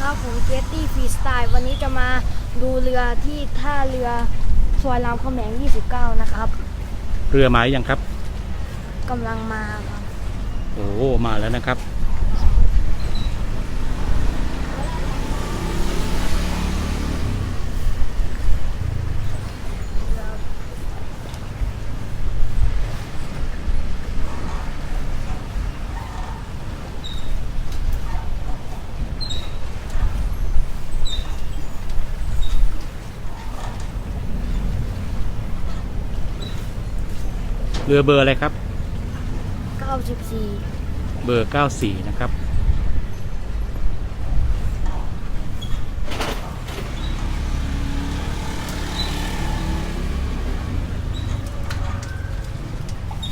ครับผมเกตตี้ฟรีสไตล์วันนี้จะมาดูเรือที่ท่าเรือซอยรามคำแหง29 นะครับ เรือมายังครับกำลังมาครับ โอ้มาแล้วนะครับ เรือเบอร์อะไรครับ 94เบอร์ 94 นะครับ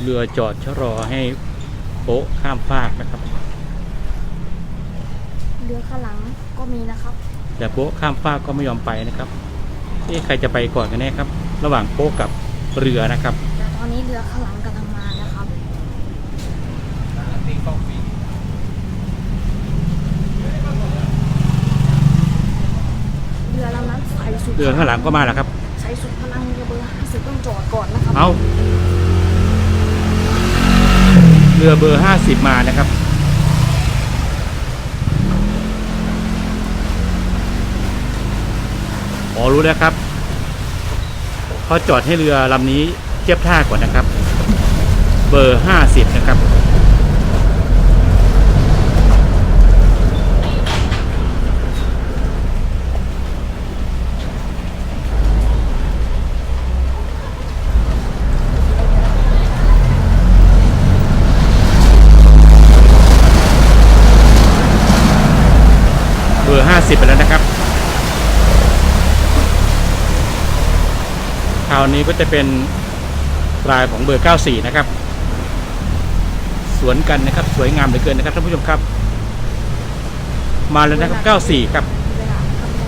เรือจอดชะลอให้โป๊ะข้ามฟากนะครับ เรือข้างหลังก็มีนะครับ แต่โป๊ะข้ามฟากก็ไม่ยอมไปนะครับเอ๊ะใครจะไปก่อนกันแน่ครับ ระหว่างโป๊ะกับเรือนะครับแต่ตอ นนี้เรือข้างหลังกำลังมานะครับเรือลำนั้นใส่สุดเรือข้างหลังก็มาแล้วครับ ใส่สุดพลังเรือเบอร์50ต้องจอดก่อนนะครับเอาเรือเบอร์50มานะครับ อ๋อรู้แล้วครับเขาจอดให้เรือลำนี้เทียบท่าก่อนนะครับ เบอร์50นะครับ เบอร์50ไปแล้วนะครับคราวนี้ก็จะเป็น ลายของเบอร์ 94 นะครับ สวนกันนะครับ สวยงามเหลือเกินนะครับท่านผู้ชมครับ มาแล้วนะครับ 94 ครับเวลาครับแม่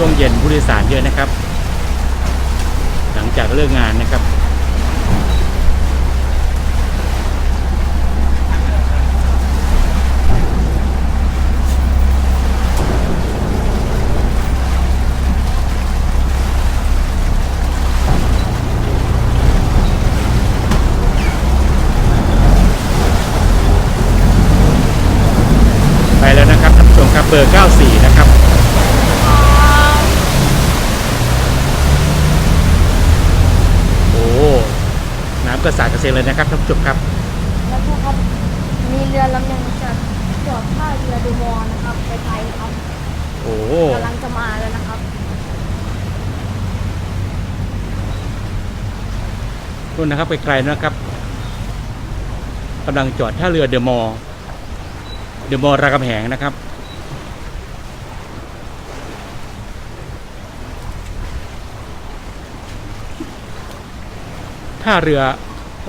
ช่วงเย็นผู้โดยสารเยอะนะครับ หลังจากเลิกงานนะครับ ไปแล้วนะครับท่านผู้ชมครับเบอร์ 94 นะครับ โอ้ น้ำก็สาดกระเซ็นเลยนะครับท่านผู้ชมครับ แล้วพวกครับ มีเรือลำยังจะจอดท่าเรือดูมอนนะครับ ไปไทยครับโอ้กำลังจะมาแล้วนะครับ นู่นนะครับไกลๆนะครับกำลังจอดท่าเรือเดอะมอลล์เดอะมอลล์รามคำแหงนะครับท่าเรือ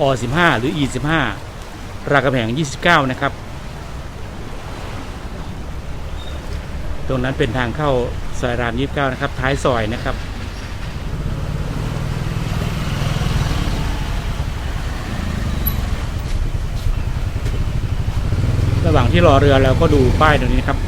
อ15 หรือ E15 รามคำแหง29 นะครับ ตรงนั้นเป็นทางเข้าซอยราม 29 นะครับ ท้ายซอยนะครับ ระหว่างที่รอเรือเราก็ดูป้ายตรงนี้นะครับ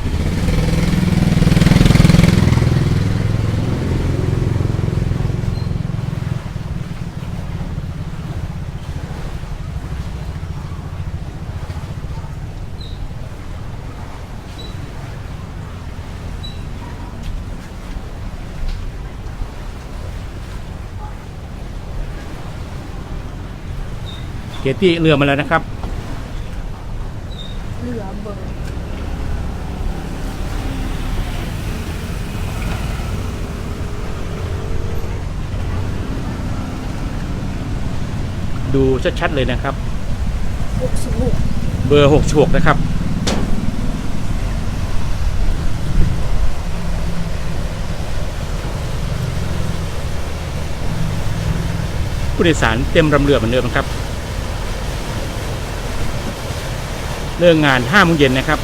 เกตี้เรือมาแล้วนะครับเรือเบอร์ดูชัดๆเลยนะครับ66เบอร์66นะครับ ผู้โดยสารเต็มลำเรือเหมือนเดิมครับ เรื่องงาน5โมงเย็นนะครับ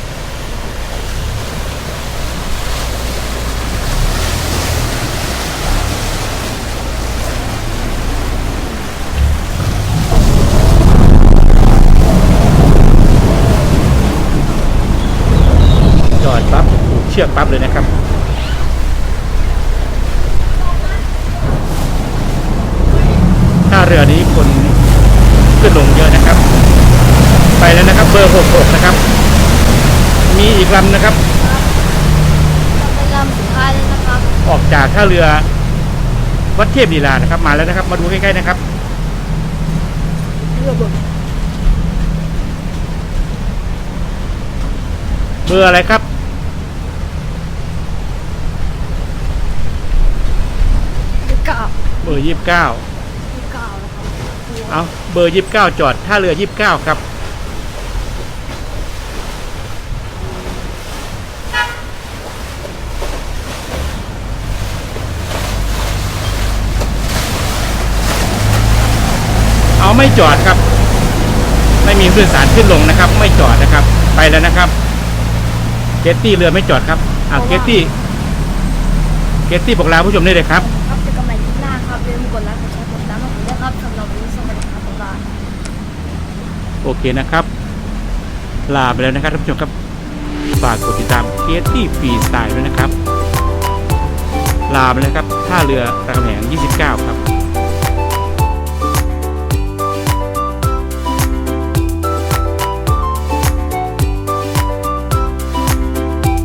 จอดปั๊บผูกเชือกปั๊บเลยนะครับท่าเรือนี้คนขึ้นลงเยอะนะครับ ไปแล้ว เบอร์ 66 นะครับ มีอีกลำนะครับ เป็นลำสุดท้ายแล้วนะครับออกจากท่าเรือวัดเทพลีลานะครับ มาแล้วนะครับ มาดูใกล้ๆนะครับ เรือเบิกเบอร์อะไรครับเรือเก่าเบอร์ 29เรือเก่านะครับ เอาเบอร์ 29 จอดท่าเรือ 29 ครับ ไม่จอดครับ ไม่มีผู้โดยสารขึ้นลงนะครับ ไม่จอดนะครับ ไปแล้วนะครับ เกตตี้เรือไม่จอดครับอะเกตตี้เกตตี้บอกลาผู้ชมได้เลยครับครับเจะกำไรที่หน้าครับอย่าลืมกดไลค์กดแชร์กดติดตามมาผมด้วยครับสำหรับวันนี้สวัสดีครับบ๊ายบายโอเคนะครับ ลาไปแล้วนะครับท่านผู้ชมครับฝากกดติดตามเกตตี้ฟรีสไตล์ด้วยนะครับ ลาไปแล้วครับท่าเรือรามคำแหง 29 ครับ